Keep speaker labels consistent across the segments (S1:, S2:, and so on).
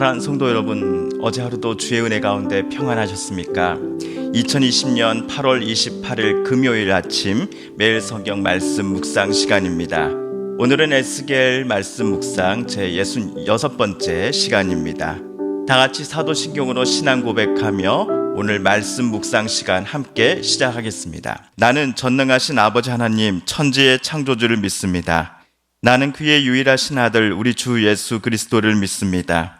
S1: 사랑하는 성도 여러분, 어제 하루도 주의 은혜 가운데 평안하셨습니까? 2020년 8월 28일 금요일 아침 매일 성경 말씀 묵상 시간입니다. 오늘은 에스겔 말씀 묵상 제 66번째 시간입니다. 다 같이 사도신경으로 신앙 고백하며 오늘 말씀 묵상 시간 함께 시작하겠습니다. 나는 전능하신 아버지 하나님 천지의 창조주를 믿습니다. 나는 그의 유일하신 아들 우리 주 예수 그리스도를 믿습니다.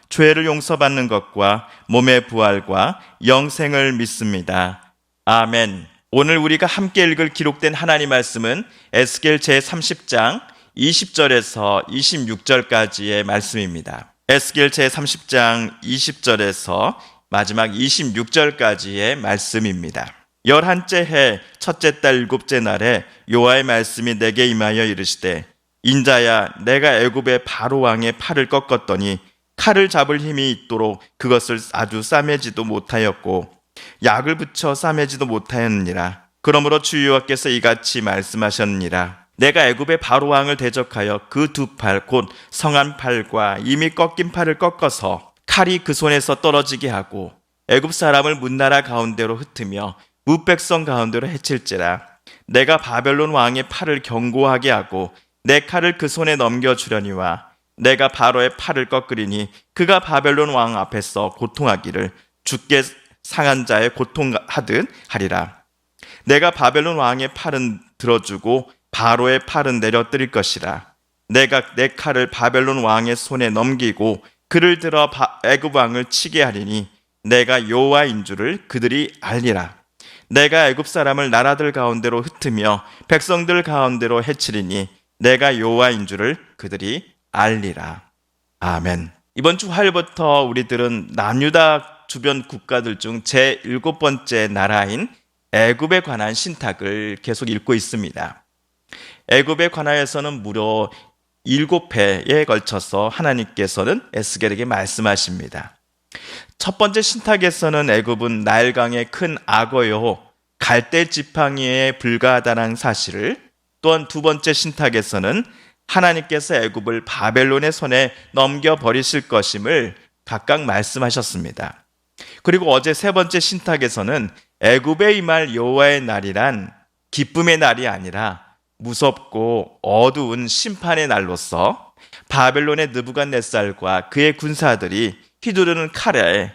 S1: 죄를 용서받는 것과 몸의 부활과 영생을 믿습니다. 아멘. 오늘 우리가 함께 읽을 기록된 하나님 말씀은 에스겔 제30장 20절에서 26절까지의 말씀입니다. 에스겔 제30장 20절에서 마지막 26절까지의 말씀입니다. 열한째 해 첫째 달 일곱째 날에 요하의 말씀이 내게 임하여 이르시되 인자야 내가 애굽의 바로 왕의 팔을 꺾었더니 칼을 잡을 힘이 있도록 그것을 아주 싸매지도 못하였고 약을 붙여 싸매지도 못하였느니라. 그러므로 주 여호와께서 이같이 말씀하셨느니라. 내가 애굽의 바로 왕을 대적하여 그 두 팔 곧 성한 팔과 이미 꺾인 팔을 꺾어서 칼이 그 손에서 떨어지게 하고 애굽 사람을 문나라 가운데로 흩으며 무백성 가운데로 해칠지라. 내가 바벨론 왕의 팔을 견고하게 하고 내 칼을 그 손에 넘겨 주려니와 내가 바로의 팔을 꺾으리니 그가 바벨론 왕 앞에서 고통하기를 죽게 상한 자의 고통하듯 하리라. 내가 바벨론 왕의 팔은 들어주고 바로의 팔은 내려뜨릴 것이라. 내가 내 칼을 바벨론 왕의 손에 넘기고 그를 들어 바- 애굽 왕을 치게 하리니 내가 여호와인 줄을 그들이 알리라. 내가 애굽 사람을 나라들 가운데로 흩으며 백성들 가운데로 해치리니 내가 여호와인 줄을 그들이 알리라. 아멘. 이번 주 화요일부터 우리들은 남유다 주변 국가들 중 제 일곱 번째 나라인 애굽에 관한 신탁을 계속 읽고 있습니다. 애굽에 관하여서는 무려 일곱 회에 걸쳐서 하나님께서는 에스겔에게 말씀하십니다. 첫 번째 신탁에서는 애굽은 나일강의 큰 악어요 갈대 지팡이에 불과하다는 사실을 또한 두 번째 신탁에서는 하나님께서 애굽을 바벨론의 손에 넘겨 버리실 것임을 각각 말씀하셨습니다. 그리고 어제 세 번째 신탁에서는 애굽에 임할 여호와의 날이란 기쁨의 날이 아니라 무섭고 어두운 심판의 날로서 바벨론의 느부갓네살과 그의 군사들이 휘두르는 칼에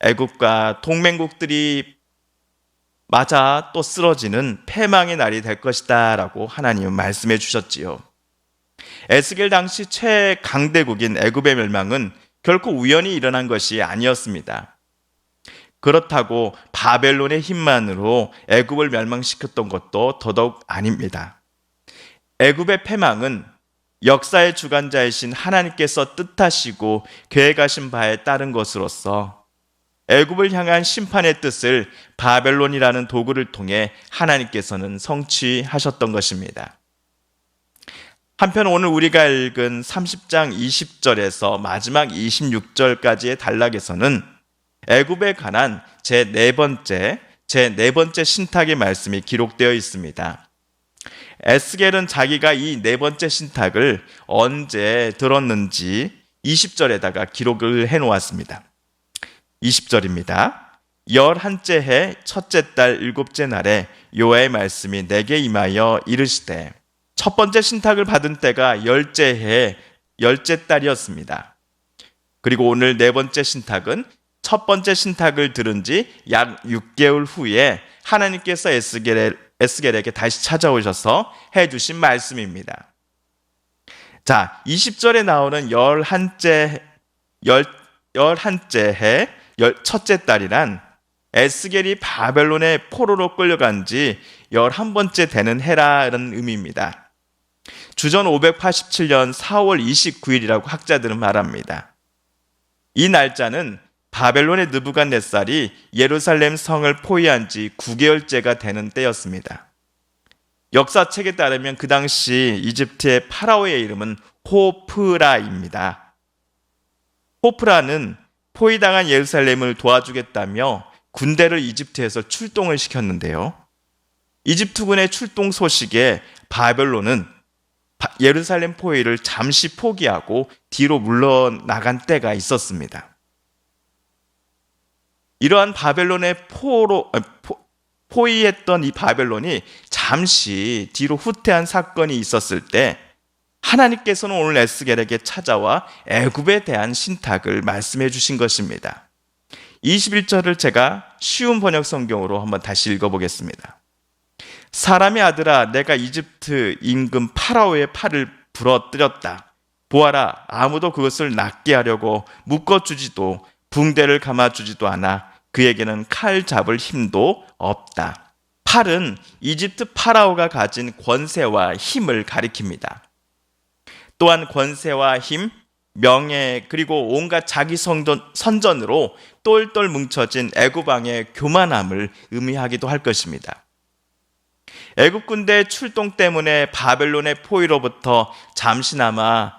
S1: 애굽과 동맹국들이 맞아 또 쓰러지는 패망의 날이 될 것이다라고 하나님은 말씀해 주셨지요. 에스겔 당시 최강대국인 애굽의 멸망은 결코 우연히 일어난 것이 아니었습니다. 그렇다고 바벨론의 힘만으로 애굽을 멸망시켰던 것도 더더욱 아닙니다. 애굽의 패망은 역사의 주관자이신 하나님께서 뜻하시고 계획하신 바에 따른 것으로서 애굽을 향한 심판의 뜻을 바벨론이라는 도구를 통해 하나님께서는 성취하셨던 것입니다. 한편 오늘 우리가 읽은 30장 20절에서 마지막 26절까지의 단락에서는 애굽에 관한 제 네 번째 제 네 번째 신탁의 말씀이 기록되어 있습니다. 에스겔은 자기가 이 네 번째 신탁을 언제 들었는지 20절에다가 기록을 해 놓았습니다. 20절입니다. 열한째 해 첫째 달 일곱째 날에 요하의 말씀이 내게 임하여 이르시되 첫 번째 신탁을 받은 때가 열째 해 열째 달이었습니다. 그리고 오늘 네 번째 신탁은 첫 번째 신탁을 들은 지 약 6개월 후에 하나님께서 에스겔에, 에스겔에게 다시 찾아오셔서 해주신 말씀입니다. 자, 20절에 나오는 열한째, 열, 열한째 해, 열, 첫째 달이란 에스겔이 바벨론의 포로로 끌려간 지 11번째 되는 해라는 의미입니다. 주전 587년 4월 29일이라고 학자들은 말합니다. 이 날짜는 바벨론의 느부갓네살이 예루살렘 성을 포위한 지 9개월째가 되는 때였습니다. 역사책에 따르면 그 당시 이집트의 파라오의 이름은 호프라입니다. 호프라는 포위당한 예루살렘을 도와주겠다며 군대를 이집트에서 출동을 시켰는데요. 이집트군의 출동 소식에 바벨론은 예루살렘 포위를 잠시 포기하고 뒤로 물러나간 때가 있었습니다. 이러한 바벨론의 포로, 포, 포위했던 이 바벨론이 잠시 뒤로 후퇴한 사건이 있었을 때 하나님께서는 오늘 에스겔에게 찾아와 애굽에 대한 신탁을 말씀해 주신 것입니다. 21절을 제가 쉬운 번역 성경으로 한번 다시 읽어보겠습니다. 사람의 아들아, 내가 이집트 임금 파라오의 팔을 부러뜨렸다. 보아라, 아무도 그것을 낫게 하려고 묶어주지도 붕대를 감아주지도 않아 그에게는 칼 잡을 힘도 없다. 팔은 이집트 파라오가 가진 권세와 힘을 가리킵니다. 또한 권세와 힘, 명예 그리고 온갖 자기 성전, 선전으로 똘똘 뭉쳐진 애굽왕의 교만함을 의미하기도 할 것입니다. 애굽 군대 출동 때문에 바벨론의 포위로부터 잠시나마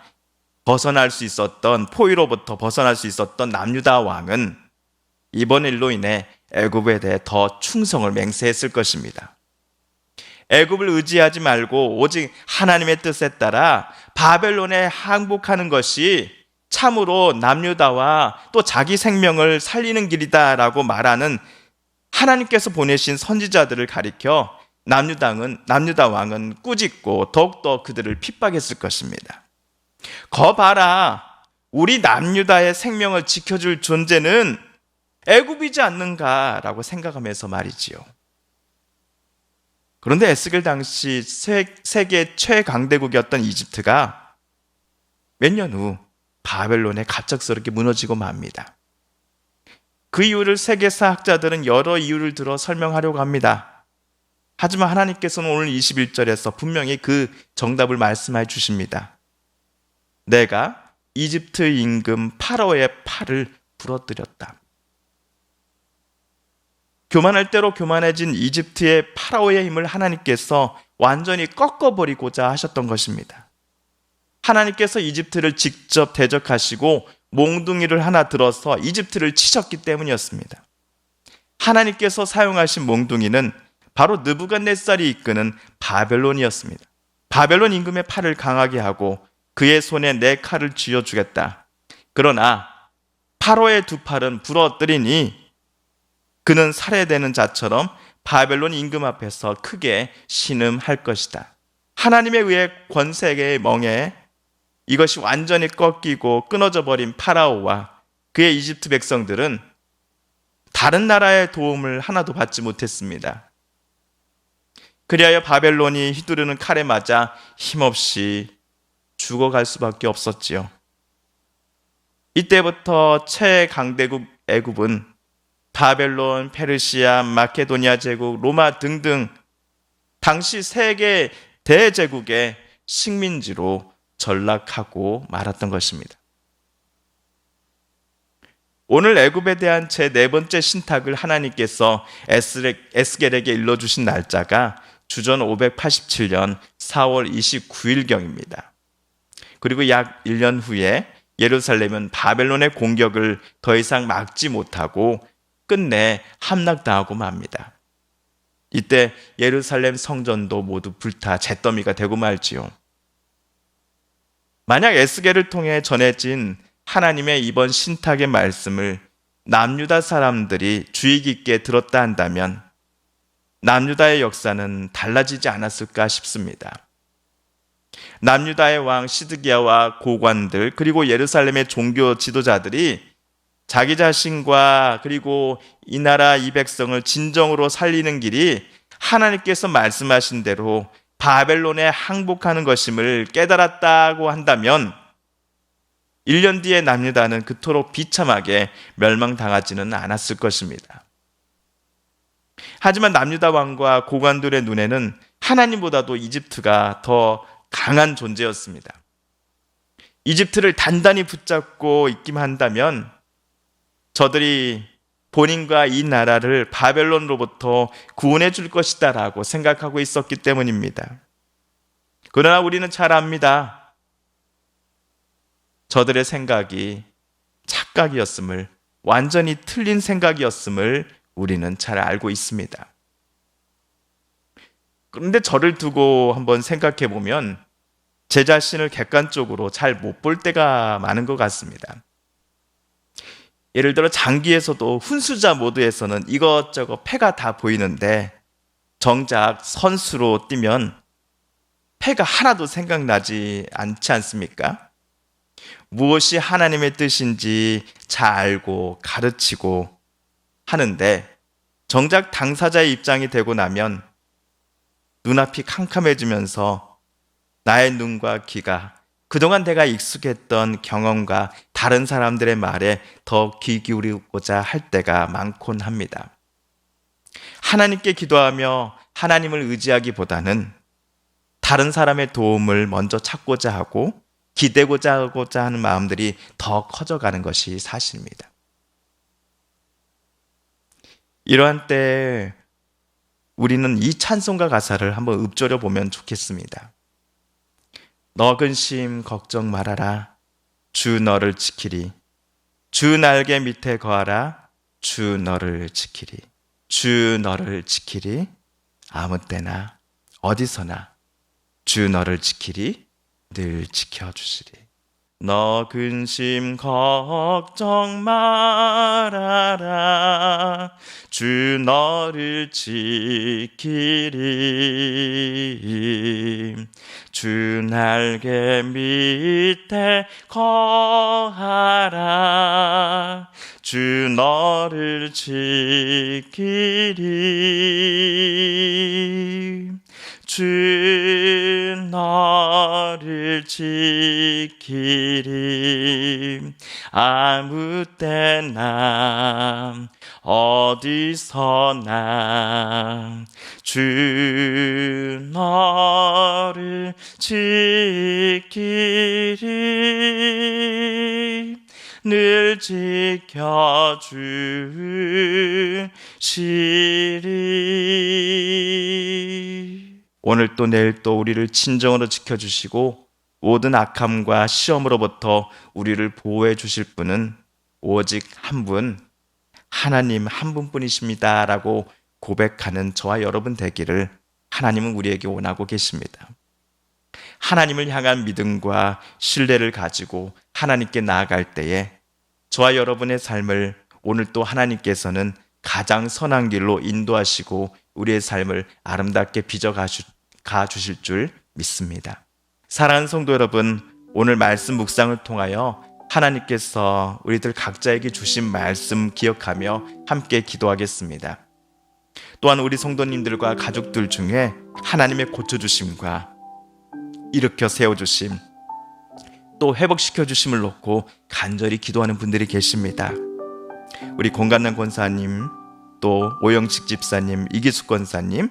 S1: 벗어날 수 있었던 포위로부터 벗어날 수 있었던 남유다 왕은 이번 일로 인해 애굽에 대해 더 충성을 맹세했을 것입니다. 애굽을 의지하지 말고 오직 하나님의 뜻에 따라 바벨론에 항복하는 것이 참으로 남유다와 또 자기 생명을 살리는 길이다라고 말하는 하나님께서 보내신 선지자들을 가리켜 남유당은 남유다 왕은 꾸짖고 더욱더 그들을 핍박했을 것입니다. 거 봐라. 우리 남유다의 생명을 지켜줄 존재는 애굽이지 않는가라고 생각하면서 말이지요. 그런데 에스겔 당시 세계 최강대국이었던 이집트가 몇 년 후 바벨론에 갑작스럽게 무너지고 맙니다. 그 이유를 세계사 학자들은 여러 이유를 들어 설명하려고 합니다. 하지만 하나님께서는 오늘 21절에서 분명히 그 정답을 말씀해 주십니다. 내가 이집트 임금 파라오의 팔을 부러뜨렸다. 교만할 대로 교만해진 이집트의 파라오의 힘을 하나님께서 완전히 꺾어버리고자 하셨던 것입니다. 하나님께서 이집트를 직접 대적하시고 몽둥이를 하나 들어서 이집트를 치셨기 때문이었습니다. 하나님께서 사용하신 몽둥이는 바로 느부갓네살이 이끄는 바벨론이었습니다. 바벨론 임금의 팔을 강하게 하고 그의 손에 내 칼을 쥐어 주겠다. 그러나 파로의 두 팔은 부러뜨리니 그는 살해되는 자처럼 바벨론 임금 앞에서 크게 신음할 것이다. 하나님에 의해 권세계의 멍에 이것이 완전히 꺾이고 끊어져 버린 파라오와 그의 이집트 백성들은 다른 나라의 도움을 하나도 받지 못했습니다. 그리하여 바벨론이 휘두르는 칼에 맞아 힘없이 죽어갈 수밖에 없었지요. 이때부터 최강대국 애굽은 바벨론, 페르시아, 마케도니아 제국, 로마 등등 당시 세계 대제국의 식민지로 전락하고 말았던 것입니다. 오늘 애굽에 대한 제 네 번째 신탁을 하나님께서 에스겔에게 일러주신 날짜가 주전 587년 4월 29일경입니다. 그리고 약 1년 후에 예루살렘은 바벨론의 공격을 더 이상 막지 못하고 끝내 함락당하고 맙니다. 이때 예루살렘 성전도 모두 불타 잿더미가 되고 말지요. 만약 에스겔을 통해 전해진 하나님의 이번 신탁의 말씀을 남유다 사람들이 주의 깊게 들었다 한다면 남유다의 역사는 달라지지 않았을까 싶습니다. 남유다의 왕 시드기야와 고관들 그리고 예루살렘의 종교 지도자들이 자기 자신과 그리고 이 나라 이 백성을 진정으로 살리는 길이 하나님께서 말씀하신 대로 바벨론에 항복하는 것임을 깨달았다고 한다면 1년 뒤에 남유다는 그토록 비참하게 멸망당하지는 않았을 것입니다. 하지만 남유다 왕과 고관들의 눈에는 하나님보다도 이집트가 더 강한 존재였습니다. 이집트를 단단히 붙잡고 있기만 한다면 저들이 본인과 이 나라를 바벨론으로부터 구원해 줄 것이다라고 생각하고 있었기 때문입니다. 그러나 우리는 잘 압니다. 저들의 생각이 착각이었음을, 완전히 틀린 생각이었음을 우리는 잘 알고 있습니다. 그런데 저를 두고 한번 생각해 보면 제 자신을 객관적으로 잘 못 볼 때가 많은 것 같습니다. 예를 들어 장기에서도 훈수자 모드에서는 이것저것 패가 다 보이는데 정작 선수로 뛰면 패가 하나도 생각나지 않지 않습니까? 무엇이 하나님의 뜻인지 잘 알고 가르치고 하는데 정작 당사자의 입장이 되고 나면 눈앞이 캄캄해지면서 나의 눈과 귀가 그동안 내가 익숙했던 경험과 다른 사람들의 말에 더 귀 기울이고자 할 때가 많곤 합니다. 하나님께 기도하며 하나님을 의지하기보다는 다른 사람의 도움을 먼저 찾고자 하고 기대고자 하고자 하는 마음들이 더 커져가는 것이 사실입니다. 이러한 때 우리는 이 찬송가 가사를 한번 읊조려 보면 좋겠습니다. 너 근 심 걱정 말아라. 주 너를 지키리. 주 날개 밑에 거하라. 주 너를 지키리. 주 너를 지키리. 아무 때나 어디서나 주 너를 지키리. 늘 지켜주시리. 너 근심 걱정 말아라. 주 너를 지키리. 주 날개 밑에 거하라. 주 너를 지키리. 주 너를 지키리. 아무 때나 어디서나 주 너를 지키리. 늘 지켜주시리 오늘 또 내일 또 우리를 진정으로 지켜주시고 모든 악함과 시험으로부터 우리를 보호해 주실 분은 오직 한 분, 하나님 한 분뿐이십니다. 라고 고백하는 저와 여러분 되기를 하나님은 우리에게 원하고 계십니다. 하나님을 향한 믿음과 신뢰를 가지고 하나님께 나아갈 때에 저와 여러분의 삶을 오늘 또 하나님께서는 가장 선한 길로 인도하시고 우리의 삶을 아름답게 빚어가 주실 줄 믿습니다. 사랑하는 성도 여러분, 오늘 말씀 묵상을 통하여 하나님께서 우리들 각자에게 주신 말씀 기억하며 함께 기도하겠습니다. 또한 우리 성도님들과 가족들 중에 하나님의 고쳐주심과 일으켜 세워주심, 또 회복시켜 주심을 놓고 간절히 기도하는 분들이 계십니다. 우리 공간남 권사님, 또 오영식 집사님, 이기숙 권사님,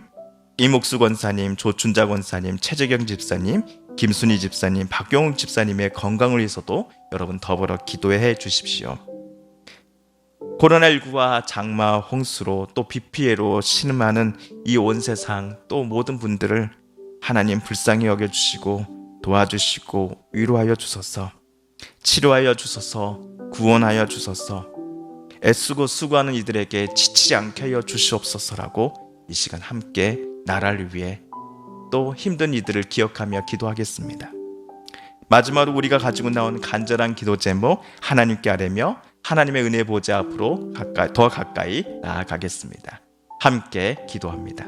S1: 이목수 권사님, 조춘자 권사님, 최재경 집사님, 김순희 집사님, 박경웅 집사님의 건강을 위해서도 여러분 더불어 기도해 주십시오. 코로나19와 장마, 홍수로 또 비 피해로 신음하는 이 온 세상 또 모든 분들을 하나님 불쌍히 여겨 주시고 도와주시고 위로하여 주소서. 치료하여 주소서. 구원하여 주소서. 애쓰고 수고하는 이들에게 지치지 않게 하여 주시옵소서라고 이 시간 함께 나라를 위해 또 힘든 이들을 기억하며 기도하겠습니다. 마지막으로 우리가 가지고 나온 간절한 기도 제목 하나님께 아뢰며 하나님의 은혜 보좌 앞으로 가까이, 더 가까이 나아가겠습니다. 함께 기도합니다.